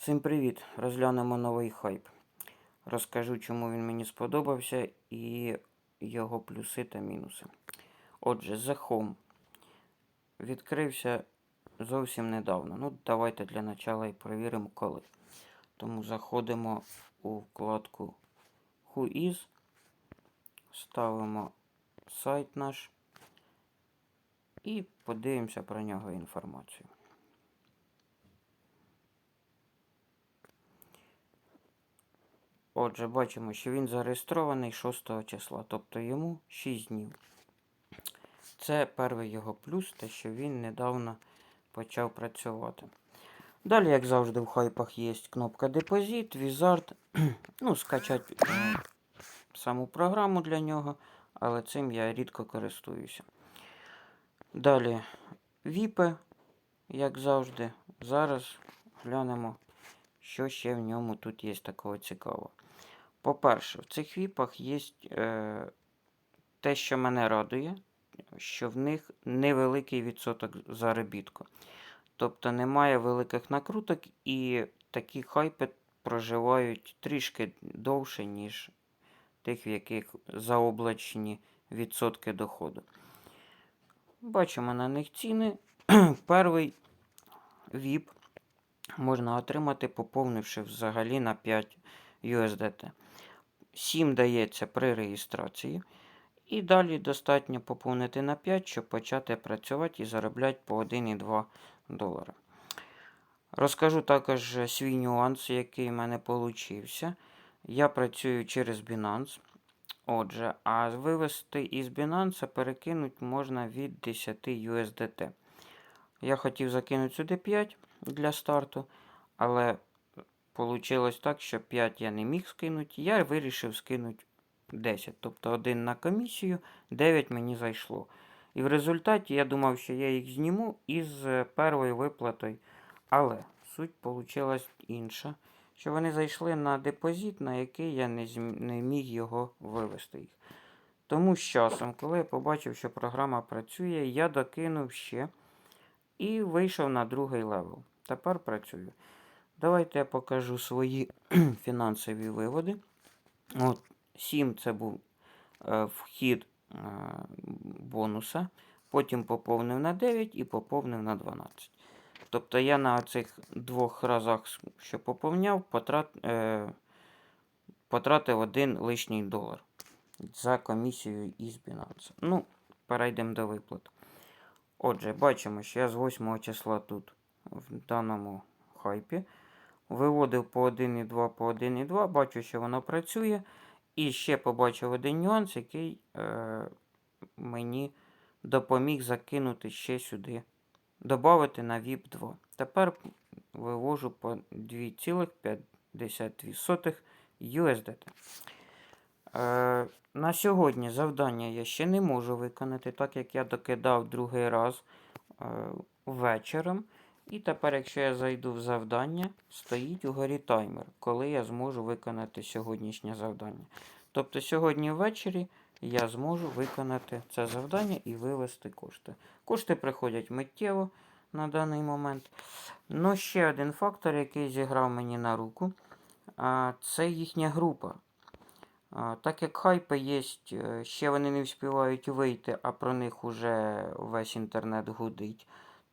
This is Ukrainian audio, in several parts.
Всім привіт! Розглянемо новий хайп. Розкажу, чому він мені сподобався і його плюси та мінуси. Отже, The Home відкрився зовсім недавно. Ну, давайте для начала і перевіримо коли. Тому заходимо у вкладку Who is, ставимо сайт наш і подивимося про нього інформацію. Отже, бачимо, що він зареєстрований 6 числа, тобто йому 6 днів. Це перший його плюс, те, що він недавно почав працювати. Далі, як завжди, в хайпах є кнопка депозит, візард. ну, скачати е, саму програму для нього, але цим я рідко користуюся. Далі віпи, як завжди. Зараз глянемо, що ще в ньому тут є такого цікавого. По-перше, в цих віпах є е, те, що мене радує, що в них невеликий відсоток заробітку. Тобто немає великих накруток, і такі хайпи проживають трішки довше, ніж тих, в яких заоблачені відсотки доходу. Бачимо на них ціни. Перший VIP можна отримати, поповнивши взагалі на 5 USDT. 7 дається при реєстрації. І далі достатньо поповнити на 5, щоб почати працювати і заробляти по 1,2 долара. Розкажу також свій нюанс, який в мене получився. Я працюю через Binance. Отже, а вивести із Binance перекинути можна від 10 USDT. Я хотів закинути сюди 5 для старту, але вийшло так, що 5 я не міг скинути. Я вирішив скинути 10. Тобто 1 на комісію, 9 мені зайшло. І в результаті я думав, що я їх зніму із е, першою виплатою. Але суть вийшла інша. Що вони зайшли на депозит, на який я не, зм... не міг його вивести їх. Тому з часом, коли я побачив, що програма працює, я докинув ще і вийшов на другий левел. Тепер працюю. Давайте я покажу свої фінансові виводи. От 7 це був е, вхід е, бонуса. Потім поповнив на 9 і поповнив на 12. Тобто я на цих двох разах, що поповняв, потрат, е, потратив один лишній долар за комісію із Binance. Ну, перейдемо до виплат. Отже, бачимо, що я з 8 числа тут, в даному хайпі, виводив по 1,2 по 1,2, бачу, що воно працює. І ще побачив один нюанс, який е, мені допоміг закинути ще сюди, додати на VIP 2. Тепер вивожу по 2,52 USDT. Е, на сьогодні завдання я ще не можу виконати, так як я докидав другий раз е, вечором. І тепер, якщо я зайду в завдання, стоїть угорі таймер, коли я зможу виконати сьогоднішнє завдання. Тобто сьогодні ввечері я зможу виконати це завдання і вивести кошти. Кошти приходять миттєво на даний момент. Ну, ще один фактор, який зіграв мені на руку, це їхня група. Так як хайпи є, е, ще вони не встигають вийти, а про них уже весь інтернет гудить,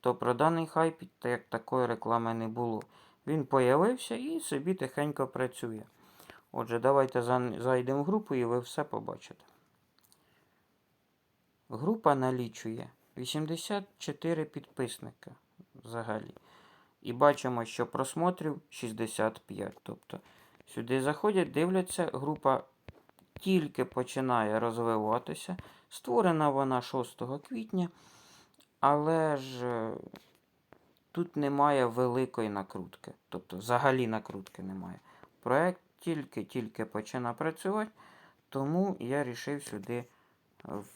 то про даний хайп як такої реклами не було. Він появився і собі тихенько працює. Отже, давайте зайдемо в групу і ви все побачите. Група налічує 84 підписника взагалі. І бачимо, що просмотрів 65. Тобто сюди заходять, дивляться, група тільки починає розвиватися. Створена вона 6 квітня, але ж е, тут немає великої накрутки. Тобто, взагалі накрутки немає. Проект тільки-тільки починає працювати, тому я вирішив сюди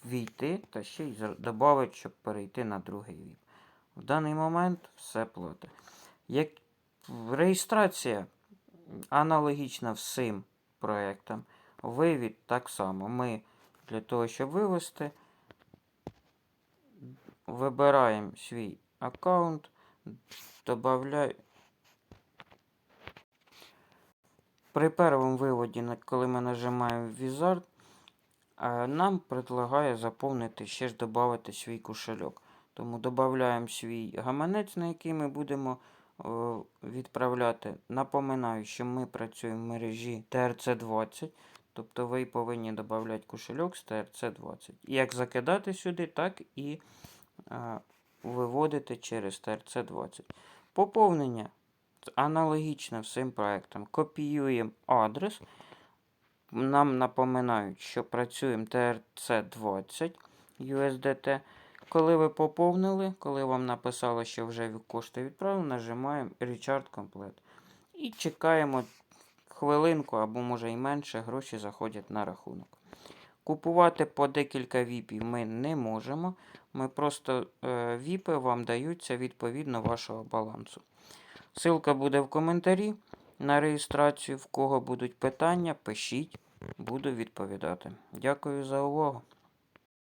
війти та ще й додати, щоб перейти на другий віп. В даний момент все плоти. Як реєстрація аналогічна всім проєктам. Вивід так само. Ми для того, щоб вивести, вибираємо свій аккаунт, додаємо. При першому виводі, коли ми нажимаємо Wizard, е, нам предлагає заповнити ще ж додати свій кошельок. Тому додаємо свій гаманець, на який ми будемо е, відправляти. Напоминаю, що ми працюємо в мережі TRC20, тобто ви повинні додати кошельок з TRC20. Як закидати сюди, так і виводити через TRC20. Поповнення аналогічно всім проектам. Копіюємо адрес. Нам напоминають, що працюємо TRC20 USDT. Коли ви поповнили, коли вам написало, що вже кошти відправили, нажимаємо Recharge Complete. І чекаємо хвилинку або може і менше, гроші заходять на рахунок. Купувати по декілька віпів ми не можемо. Ми просто е, віпи вам даються відповідно вашого балансу. Ссылка буде в коментарі на реєстрацію. В кого будуть питання, пишіть, буду відповідати. Дякую за увагу.